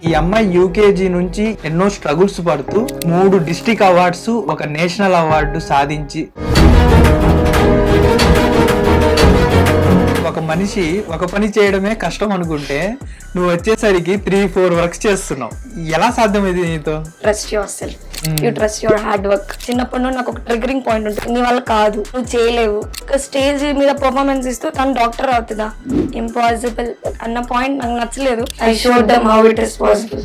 ఈ అమ్మాయి యూకేజీ నుంచి ఎన్నో స్ట్రగుల్స్ పడుతూ మూడు డిస్టిక్ అవార్డ్స్ ఒక నేషనల్ అవార్డు సాధించి ఒక మనిషి ఒక పని చేయడమే కష్టం అనుకుంటే నువ్వు వచ్చేసరికి త్రీ ఫోర్ వర్క్స్ చేస్తున్నావు. ఎలా సాధ్యమైంది నీతో? Trust your self you trust your hard work చిన్నప్పటి నుండి నాకు ఒక ట్రిగరింగ్ పాయింట్ ఉంటుంది. నీ వల్ల కాదు. నువ్వు చేయలేవు. ఒక స్టేజ్ మీద పర్ఫార్మెన్స్ ఇస్తూ తను డాక్టర్ అవుతుందా? ఇంపాసిబుల్ అన్న పాయింట్ నాకు నచ్చలేదు. I show them how it is possible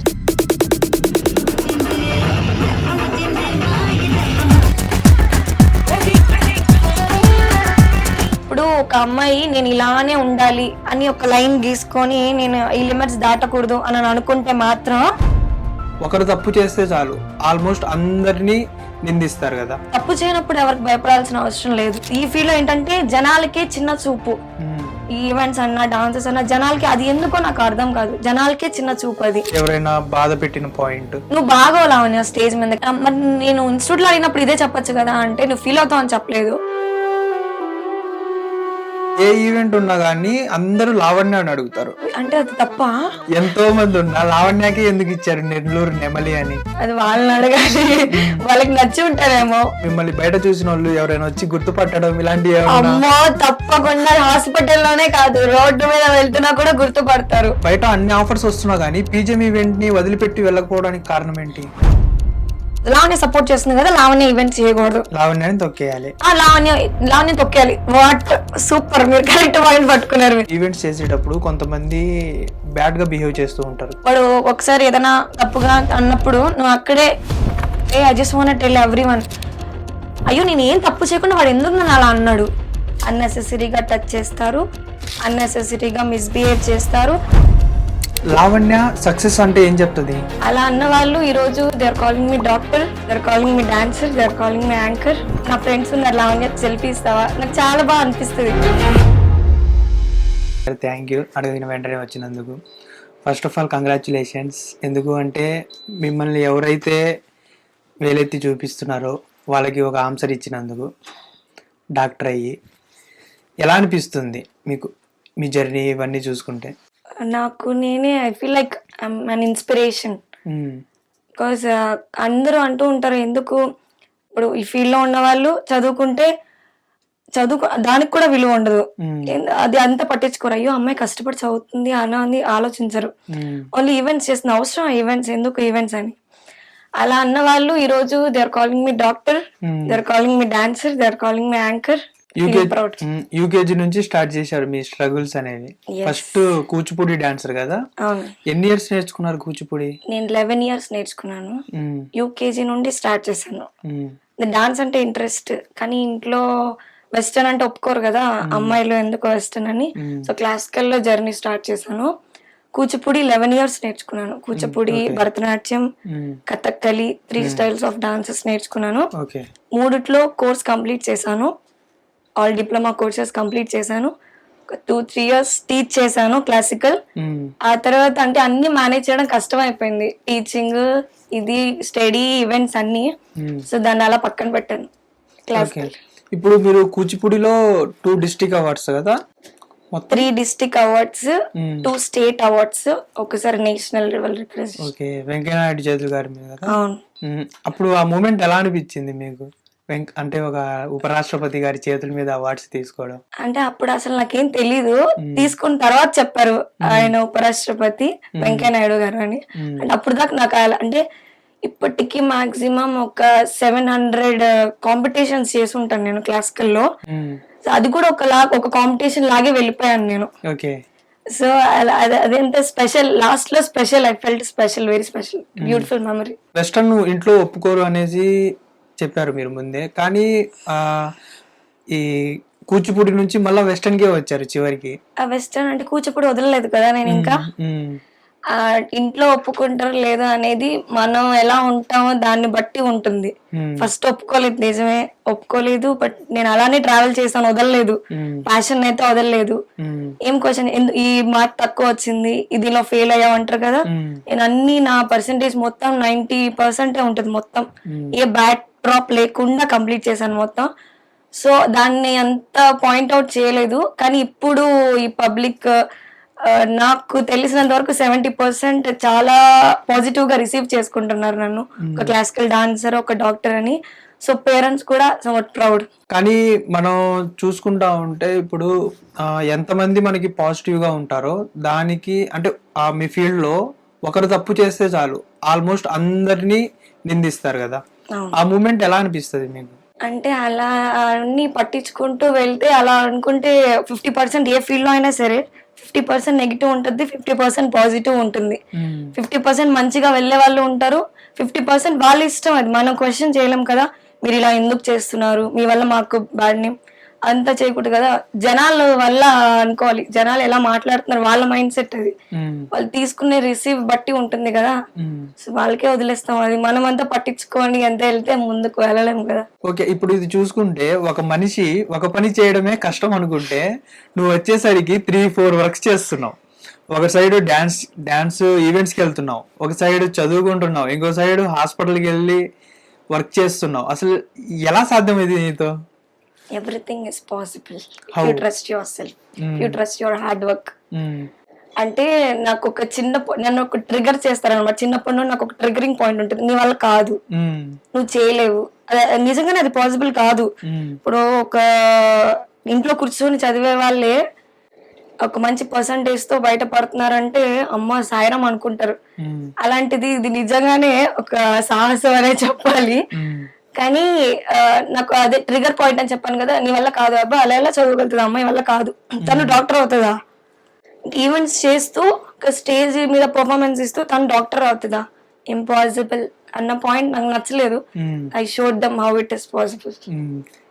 ఒక అమ్మాయి నేను ఇలానే ఉండాలి అని ఒక లైన్ గీసుకొని నేను ఈ లిమిట్స్ దాటకూడదు అని అనుకుంటే మాత్రం ఒకరు తప్పు చేస్తే చాలు. ఆల్మోస్ట్ అందరినీ నిందిస్తారు కదా. తప్పు చేయనప్పుడు ఎవరికి భయపడాల్సిన అవసరం లేదు. ఈ ఫీల్ ఏంటంటే జనాలకే చిన్న చూపు. ఈవెంట్స్ అన్నా డాన్సెస్ అన్నా జనాలకి అది ఎందుకో నాకు అర్థం కాదు. జనాలకే చిన్న చూపు అది. ఎవరైనా బాధ పెట్టిన పాయింట్. నువ్వు బాగా లావణ్య స్టేజ్ మీద. మరి నేను ఇన్స్టిట్యూట్లో అడిగినప్పుడు ఇదే చెప్పొచ్చు కదా అంటే నువ్వు ఫీల్ అవుతావు అని చెప్పలేదు. ఏ ఈవెంట్ ఉన్నా కానీ అందరూ లావణ్య అని అడుగుతారు. అంటే అది తప్ప? ఎంతో మంది ఉన్నా లావణ్యకి ఎందుకు ఇచ్చారు నెల్లూరు నెమలి అని? అది వాళ్ళని అడగాలి. వాళ్ళకి నచ్చి ఉంటారేమో. మిమ్మల్ని బయట చూసిన వాళ్ళు ఎవరైనా వచ్చి గుర్తుపట్టడం ఇలాంటివి అమ్మో తప్పకుండా హాస్పిటల్లోనే కాదు రోడ్డు మీద వెళ్తున్నా కూడా గుర్తుపడతారు. బయట అన్ని ఆఫర్స్ వస్తున్నా కానీ పీజీఎం ఈవెంట్ని వదిలిపెట్టి వెళ్ళకపోవడానికి కారణం ఏంటి? లావణ్య సపోర్ట్ చేస్తుంది కదా లావణ్య ఈవెంట్ చేయకూడదు. లావణ్యని తొక్కేయాలి. ఆ లావణ్య లావణ్య తొక్కేయాలి. వాట్ సూపర్ మీరు కరెక్ట్ పాయింట్ పట్టుకున్నారు. ఈవెంట్స్ చేసేటప్పుడు కొంతమంది బ్యాడ్గా బిహేవ్ చేస్తూ ఉంటారు. వాడు ఒకసారి ఏదైనా తప్పుగా అన్నప్పుడు నువ్వు అక్కడే ఏ I just want tell everyone అయ్యో నేను ఏం తప్పు చేయకుండా వాడు ఎందుకు నన్ను అలా అన్నాడు? అన్నెసెసరీగా టచ్ చేస్తారు. అన్నెసెసరీగా మిస్బిహేవ్ చేస్తారు. లావణ్య సక్సెస్ అంటే ఏం చెప్తుంది? అలా అన్న వాళ్ళు ఈరోజు they are calling me doctor they are calling me dancer they are calling me anchor నా ఫ్రెండ్స్ ఉన్నారు లావణ్య సెల్ఫీ ఇస్తావా? నాకు చాలా బాగా అనిపిస్తుంది. థ్యాంక్ యూ అడిగిన వెంటనే వచ్చినందుకు. ఫస్ట్ ఆఫ్ ఆల్ కంగ్రాచులేషన్స్ ఎందుకు అంటే మిమ్మల్ని ఎవరైతే వేలెత్తి చూపిస్తున్నారో వాళ్ళకి ఒక ఆన్సర్ ఇచ్చినందుకు డాక్టర్ అయ్యి. ఎలా అనిపిస్తుంది మీకు మీ జర్నీ ఇవన్నీ చూసుకుంటే? నాకు నేనే I feel like an inspiration. Because అందరూ అంటూ ఉంటారు ఎందుకు? ఇప్పుడు ఈ ఫీల్డ్లో ఉన్న వాళ్ళు చదువుకుంటే చదువు దానికి కూడా విలువ ఉండదు. ఏంద- అది అంత పట్టించుకోరు. అయ్యో అమ్మాయి కష్టపడి చదువుతుంది అని అని ఆలోచించరు. ఓన్లీ ఈవెంట్స్ చేస్తున్న అవసరం ఈవెంట్స్ ఎందుకు ఈవెంట్స్ అని? అలా అన్న వాళ్ళు ఈ రోజు they are calling me doctor. They are calling me dancer they are calling me anchor UKG నుంచి స్టార్ట్ చేశారు మీ స్ట్రగుల్స్ అనేవి. Yes. ఫస్ట్ కూచిపూడి డాన్సర్ కదా? ఎన్ని ఇయర్స్ నేర్చుకున్నారు కూచిపూడి? నేను లెవెన్ ఇయర్స్ నేర్చుకున్నాను. యూకేజీ నుండి స్టార్ట్ చేశాను. డాన్స్ అంటే ఇంట్రెస్ట్. కానీ ఇంట్లో వెస్టర్న్ అంటే ఒప్పుకోరు కదా? అమ్మాయిలు ఎందుకు వెస్టర్న్ అని. సో క్లాసికల్లో జర్నీ స్టార్ట్ చేశాను. కూచిపూడి లెవెన్ ఇయర్స్ నేర్చుకున్నాను. Kuchipudi Bharatanatyam. Kathakali three styles of dances నేర్చుకున్నాను. మూడిట్లో కోర్స్ కంప్లీట్ చేశాను. ఆల్ డిప్లొమా కోర్సెస్ కంప్లీట్ చేశాను. ఒక టూ త్రీ ఇయర్స్ టీచ్ చేశాను క్లాసికల్. ఆ తర్వాత అంటే అన్ని మేనేజ్ చేయడం కష్టం అయిపోయింది టీచింగ్ ఇది స్టడీ ఈవెంట్స్ అన్ని. సో దాన్ని అలా పక్కన పెట్టాను. క్లాసికల్ ఇప్పుడు మీరు కూచిపూడిలో టూ డిస్టిక్ అవార్డ్స్ కదా? Three district awards. Two state awards ఒకసారి national level represent okay. Venkaiah Naidu చేతులు గారి మీద. అప్పుడు ఆ మూమెంట్ ఎలా అనిపించింది మీకు? వెంక అంటే ఒక ఉపరాష్ట్రపతి గారి చేతుల మీద అవార్డ్స్ తీసుకోవడం. అంటే అప్పుడు అసలు నాకేం తెలీదు. తీసుకున్న తర్వాత చెప్పారు ఆయన ఉపరాష్ట్రపతి వెంకయ్య నాయుడు గారు అని. మ్మ్. అంటే అప్పుడు దాకా నాకు అలా- అంటే ఇప్పటికి మాక్సిమం ఒక సెవెన్ హండ్రెడ్ కాంపిటీషన్స్ చేసి ఉంటాను నేను క్లాసికల్లో మ్మ్. సో అది కూడా ఒక లా ఒక కాంపిటీషన్ లాగే వెళ్ళిపోయాను నేను. ఓకే. సో అలా- అది అదెంత స్పెషల్ లాస్ట్లో special I felt special very special beautiful memory. Western ఇంట్లో ఒప్పుకోరు అనేసి చెప్పారు మీరు ముందే. కానీ ఈ కూచిపూడి నుంచి మళ్ళీ వెస్టర్న్ కే వచ్చారు చివరికి. వెస్టర్న్ అంటే కూచిపూడి వదలలేదు కదా నేను ఇంకా? ఇంట్లో ఒప్పుకుంటారు లేదా అనేది మనం ఎలా ఉంటామో దాన్ని బట్టి ఉంటుంది. ఫస్ట్ ఒప్పుకోలేదు నిజమే. ఒప్పుకోలేదు బట్ నేను అలానే ట్రావెల్ చేశాను వదలలేదు. ప్యాషన్ అయితే వదలలేదు. ఏం క్వశ్చన్? ఈ మార్క్ తక్కువ వచ్చింది ఇదిలో ఫెయిల్ అయ్యావు అంటారు కదా. నేను అన్ని నా పర్సంటేజ్ మొత్తం నైన్టీ పర్సెంటే ఉంటుంది మొత్తం. ఏ బ్యాక్ డ్రాప్ లేకుండా కంప్లీట్ చేశాను మొత్తం. సో దాన్ని అంత పాయింట్ అవుట్ చేయలేదు. కానీ ఇప్పుడు ఈ పబ్లిక్ నాకు తెలిసినంత వరకు సెవెంటీ పర్సెంట్ చాలా పాజిటివ్గా రిసీవ్ చేసుకుంటున్నారు నన్ను. ఒక క్లాసికల్ డాన్సర్ ఒక డాక్టర్ అని. సో పేరెంట్స్ కూడా సమ్వట్ ప్రౌడ్ కానీ మనం చూసుకుంటా ఉంటే ఇప్పుడు ఎంతమంది మనకి పాజిటివ్గా ఉంటారో దానికి అంటే ఆ మీ ఫీల్డ్లో ఒకరు తప్పు చేస్తే చాలు. ఆల్మోస్ట్ అందరినీ నిందిస్తారు కదా. ఆ మూమెంట్ ఎలా అనిపిస్తుంది మీకు? అంటే అలా అన్ని పట్టించుకుంటూ వెళ్తే అలా అనుకుంటే ఫిఫ్టీ పర్సెంట్ ఏ ఫీల్డ్లో అయినా సరే ఫిఫ్టీ పర్సెంట్ నెగిటివ్ ఉంటుంది ఫిఫ్టీ పర్సెంట్ పాజిటివ్ ఉంటుంది. ఫిఫ్టీ పర్సెంట్ మంచిగా వెళ్ళే వాళ్ళు ఉంటారు ఫిఫ్టీ పర్సెంట్ వాళ్ళ ఇష్టం అది. మనం క్వశ్చన్ చేయలేం కదా మీరు ఇలా ఎందుకు చేస్తున్నారు? మీ వల్ల మాకు బ్యాడ్ నేమ్ అంతా చేయకూడదు కదా. జనాల వల్ల అనుకోవాలి. జనాలు ఎలా మాట్లాడుతున్నారు వాళ్ళ మైండ్ సెట్ అది. వాళ్ళు తీసుకునే రిసీవ్ బట్టి ఉంటుంది కదా. సో వాళ్ళకే వదిలేస్తాం. అది మనం అంతా పట్టించుకొని ఎంత వెళ్తే ముందుకు వెళ్ళలేము కదా. ఓకే ఇప్పుడు ఇది చూసుకుంటే ఒక మనిషి ఒక పని చేయడమే కష్టం అనుకుంటే నువ్వు వచ్చేసరికి త్రీ ఫోర్ వర్క్స్ చేస్తున్నావు. ఒక సైడ్ డాన్స్ డాన్స్ ఈవెంట్స్కి వెళ్తున్నావు. ఒక సైడ్ చదువుకుంటున్నావు. ఇంకో సైడ్ హాస్పిటల్కి వెళ్ళి వర్క్ చేస్తున్నావు. అసలు ఎలా సాధ్యమైంది నీతో? Everything is possible? You trust your self you trust your hard work. అంటే నాకు ఒక చిన్న నన్ను ఒక ట్రిగర్ చేస్తారనమాట చిన్నప్పటి నుండి నాకు ఒక ట్రిగరింగ్ పాయింట్ ఉంటుంది నీ వల్ల కాదు మ్మ్. నువ్వు చేయలేవు నిజంగానే అది పాసిబుల్ కాదు మ్మ్. ఇప్పుడు ఒక ఇంట్లో కూర్చొని చదివే వాళ్ళే ఒక మంచి పర్సంటేజ్తో బయట పడుతున్నారంటే అమ్మ సాయిరం అనుకుంటారు మ్మ్. అలాంటిది ఇది నిజంగానే ఒక సాహసం అనే చెప్పాలి. కానీ నాకు అదే ట్రిగర్ పాయింట్ అని చెప్పాను కదా నీ వల్ల కాదు. అబ్బా అలా ఎలా చదవగలుగుతుంది అమ్మాయి వల్ల కాదు. తను డాక్టర్ అవుతుందా? ఈవెంట్స్ చేస్తూ ఒక స్టేజ్ మీద పర్ఫార్మెన్స్ ఇస్తూ తను డాక్టర్ అవుతుందా? ఇంపాసిబుల్ అన్న పాయింట్ నాకు నచ్చలేదు. I showed them how it is possible.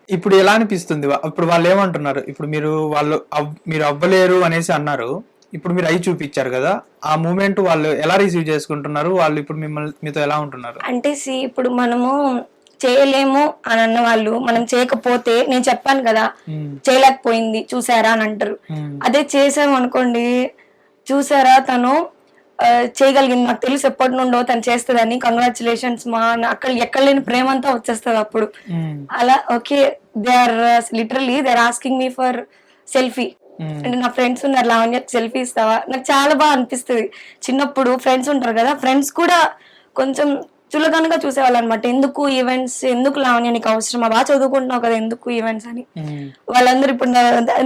ఇప్పుడు ఎలా అనిపిస్తుంది? ఇప్పుడు వాళ్ళు ఏమంటున్నారు? ఇప్పుడు మీరు వాళ్ళు మీరు అవ్వలేరు అనేసి అన్నారు. ఇప్పుడు మీరు అయి చూపించారు కదా ఆ మూమెంట్ వాళ్ళు ఎలా రిసీవ్ చేసుకుంటున్నారు? వాళ్ళు ఇప్పుడు మిమ్మల్ని మీతో ఎలా ఉంటున్నారు? అంటే సి ఇప్పుడు మనము చేయలేము అని అన్న వాళ్ళు. మనం చేయకపోతే నేను చెప్పాను కదా. చేయలేకపోయింది చూసారా అని అంటారు. అదే చేసాం అనుకోండి చూసారా తను చేయగలిగింది. నాకు తెలుసు ఎప్పటి నుండో తను చేస్తుందని. కంగ్రాచులేషన్స్ మా అక్కడ ఎక్కడ లేని ప్రేమ అంతా వచ్చేస్తుంది అప్పుడు. అలా okay they are literally they are asking me for selfie. అంటే నా ఫ్రెండ్స్ ఉన్నారు లావణ్య సెల్ఫీ ఇస్తావా? నాకు చాలా బాగా అనిపిస్తుంది. చిన్నప్పుడు ఫ్రెండ్స్ ఉంటారు కదా ఫ్రెండ్స్ కూడా కొంచెం చులకనగా చూసేవాళ్ళు అనమాట ఎందుకు ఈవెంట్స్ ఎందుకు లావణ్య నీకు అవసరమా? బాగా చదువుకుంటున్నావు కదా ఎందుకు ఈవెంట్స్ అని. వాళ్ళందరూ ఇప్పుడు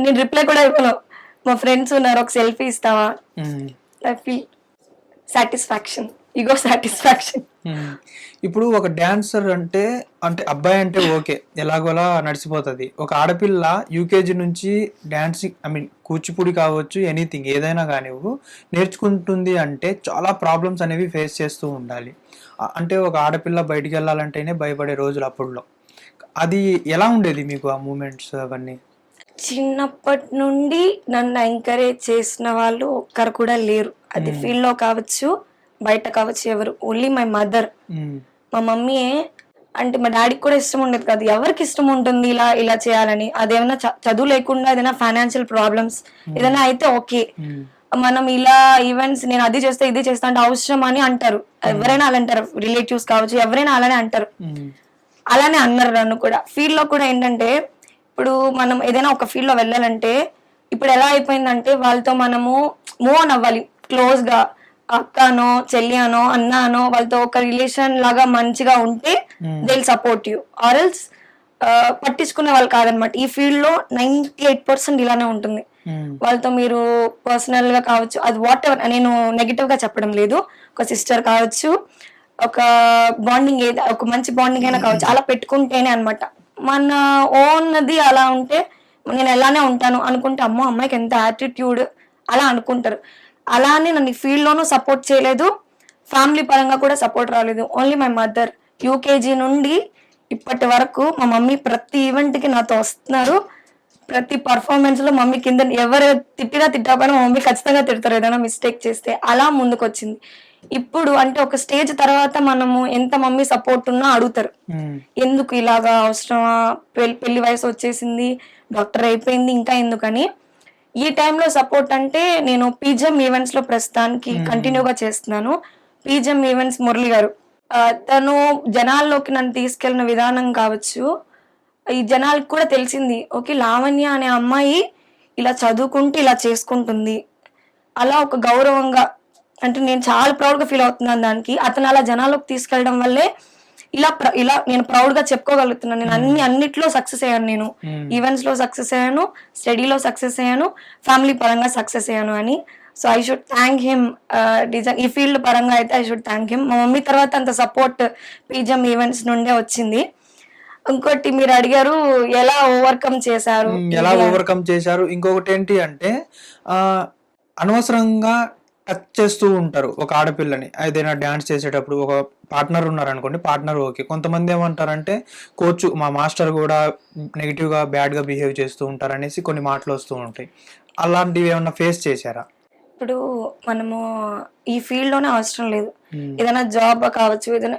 నేను రిప్లై కూడా ఇవ్వను. మా ఫ్రెండ్స్ ఉన్నారు ఒక సెల్ఫీ ఇస్తావా. I feel satisfaction ego satisfaction hmm. ఇప్పుడు ఒక డాన్సర్ అంటే అంటే అబ్బాయి అంటే ఓకే ఎలాగోలా నడిచిపోతుంది. ఒక ఆడపిల్ల యూకేజీ నుంచి డాన్సింగ్ ఐ మీన్ కూచిపూడి కావచ్చు ఎనీథింగ్ ఏదైనా కానివ్వు నేర్చుకుంటుంది అంటే చాలా ప్రాబ్లమ్స్ అనేవి ఫేస్ చేస్తూ ఉండాలి. అంటే ఒక ఆడపిల్ల బయటికి వెళ్ళాలంటేనే భయపడే రోజులు అప్పుడులో. అది ఎలా ఉండేది మీకు ఆ మూమెంట్స్ అవన్నీ? చిన్నప్పటి నుండి నన్ను ఎంకరేజ్ చేసిన వాళ్ళు ఒక్కరు కూడా లేరు. అది ఫీల్డ్లో కావచ్చు బయట కావచ్చు ఎవరు ఓన్లీ మై మదర్. మా మమ్మీ అంటే మా డాడీకి కూడా ఇష్టం ఉండేది కాదు. ఎవరికి ఇష్టం ఉంటుంది ఇలా ఇలా చేయాలని? అదేమన్నా చదువు లేకుండా ఏదైనా ఫైనాన్షియల్ ప్రాబ్లమ్స్ ఏదైనా అయితే ఓకే మ్మ్. మనం ఇలా ఈవెంట్స్ నేను అది చేస్తే ఇది చేస్తా అంటే అవసరం అని అంటారు. ఎవరైనా అలా అంటారు. రిలేటివ్స్ కావచ్చు ఎవరైనా అలానే అంటారు. అలానే అన్నారు నన్ను కూడా. ఫీల్డ్లో కూడా ఏంటంటే ఇప్పుడు మనం ఏదైనా ఒక ఫీల్డ్లో వెళ్ళాలంటే ఇప్పుడు ఎలా అయిపోయిందంటే వాళ్ళతో మనము మూవ్ ఆన్ అవ్వాలి. క్లోజ్గా. అక్కనో చెల్లియానో అన్నానో వాళ్ళతో ఒక రిలేషన్ లాగా మంచిగా ఉంటే they support you or else పట్టించుకునే వాళ్ళు కాదనమాట ఈ ఫీల్డ్లో నైన్టీ ఎయిట్ పర్సెంట్ ఇలానే ఉంటుంది. మ్మ్. వాళ్ళతో మీరు పర్సనల్గా కావచ్చు అది వాట్ ఎవర్ నేను నెగిటివ్గా చెప్పడం లేదు. ఒక సిస్టర్ కావచ్చు ఒక బాండింగ్ ఏది ఒక మంచి బాండింగ్ అయినా కావచ్చు అలా పెట్టుకుంటేనే అన్నమాట. మన ఓన్నది అలా ఉంటే నేను ఎలానే ఉంటాను అనుకుంటే అమ్మో అమ్మాయికి ఎంత యాటిట్యూడ్ అలా అనుకుంటారు. అలానే నన్ను ఫీల్డ్ లోనూ సపోర్ట్ చేయలేదు. ఫ్యామిలీ పరంగా కూడా సపోర్ట్ రాలేదు. ఓన్లీ మై మదర్ యూకేజీ నుండి ఇప్పటి వరకు మా మమ్మీ ప్రతి ఈవెంట్కి నాతో వస్తున్నారు. ప్రతి పర్ఫార్మెన్స్లో మమ్మీ కింద ఎవరు తిట్టినా తిట్టకపోయినా మా మమ్మీ ఖచ్చితంగా తిడతారు ఏదైనా మిస్టేక్ చేస్తే. అలా ముందుకు వచ్చింది ఇప్పుడు అంటే ఒక స్టేజ్ తర్వాత మనము ఎంత మమ్మీ సపోర్ట్ ఉన్నా అడుగుతారు. ఎందుకు ఇలాగా అవసరమా? పెళ్ళి పెళ్ళి వయసు వచ్చేసింది. డాక్టర్ అయిపోయింది ఇంకా ఎందుకని? ఈ టైంలో సపోర్ట్ అంటే నేను పీజిఎం ఈవెంట్స్లో ప్రస్తుతానికి కంటిన్యూగా చేస్తున్నాను. పీజిఎం ఈవెంట్స్ మురళి గారు. తను జనాల్లోకి నన్ను తీసుకెళ్ళిన విధానం కావచ్చు. ఈ జనాలకు కూడా తెలిసింది ఓకే లావణ్య అనే అమ్మాయి ఇలా చదువుకుంటూ ఇలా చేసుకుంటుంది. అలా ఒక గౌరవంగా అంటే నేను చాలా ప్రౌడ్గా ఫీల్ అవుతున్నాను దానికి. అతను అలా జనాల్లోకి తీసుకెళ్ళడం వల్లే ఇలా ఇలా నేను ప్రౌడ్గా చెప్పుకోగలుగుతున్నాను నేను అన్ని అన్నిట్లో సక్సెస్ అయ్యాను నేను. ఈవెంట్స్లో సక్సెస్ అయ్యాను స్టడీలో సక్సెస్ అయ్యాను ఫ్యామిలీ పరంగా సక్సెస్ అయ్యాను అని. So I should thank him design ఈ ఫీల్డ్ పరంగా అయితే ఐ షుడ్ థ్యాంక్ హిమ్ మా మమ్మీ తర్వాత అంత సపోర్ట్ పీజం ఈవెంట్స్ నుండే వచ్చింది. ఇంకోటి మీరు అడిగారు ఎలా ఓవర్కమ్ చేశారు? ఎలా ఓవర్కమ్ చేశారు? ఇంకొకటి ఏంటి అంటే అనవసరంగా టచ్ చేస్తూ ఉంటారు ఒక ఆడపిల్లని. ఏదైనా డ్యాన్స్ చేసేటప్పుడు ఒక పార్ట్నర్ ఉన్నారు అనుకోండి పార్ట్నర్ ఓకే. కొంతమంది ఏమంటారంటే కోచ్ మా మాస్టర్ కూడా నెగిటివ్గా బ్యాడ్గా బిహేవ్ చేస్తూ ఉంటారు అనేసి కొన్ని మాటలు వస్తూ ఉంటాయి. అలాంటివి ఏమన్నా ఫేస్ చేశారా? ఇప్పుడు మనము ఈ ఫీల్డ్లోనే అవసరం లేదు. ఏదైనా జాబ్ కావచ్చు ఏదైనా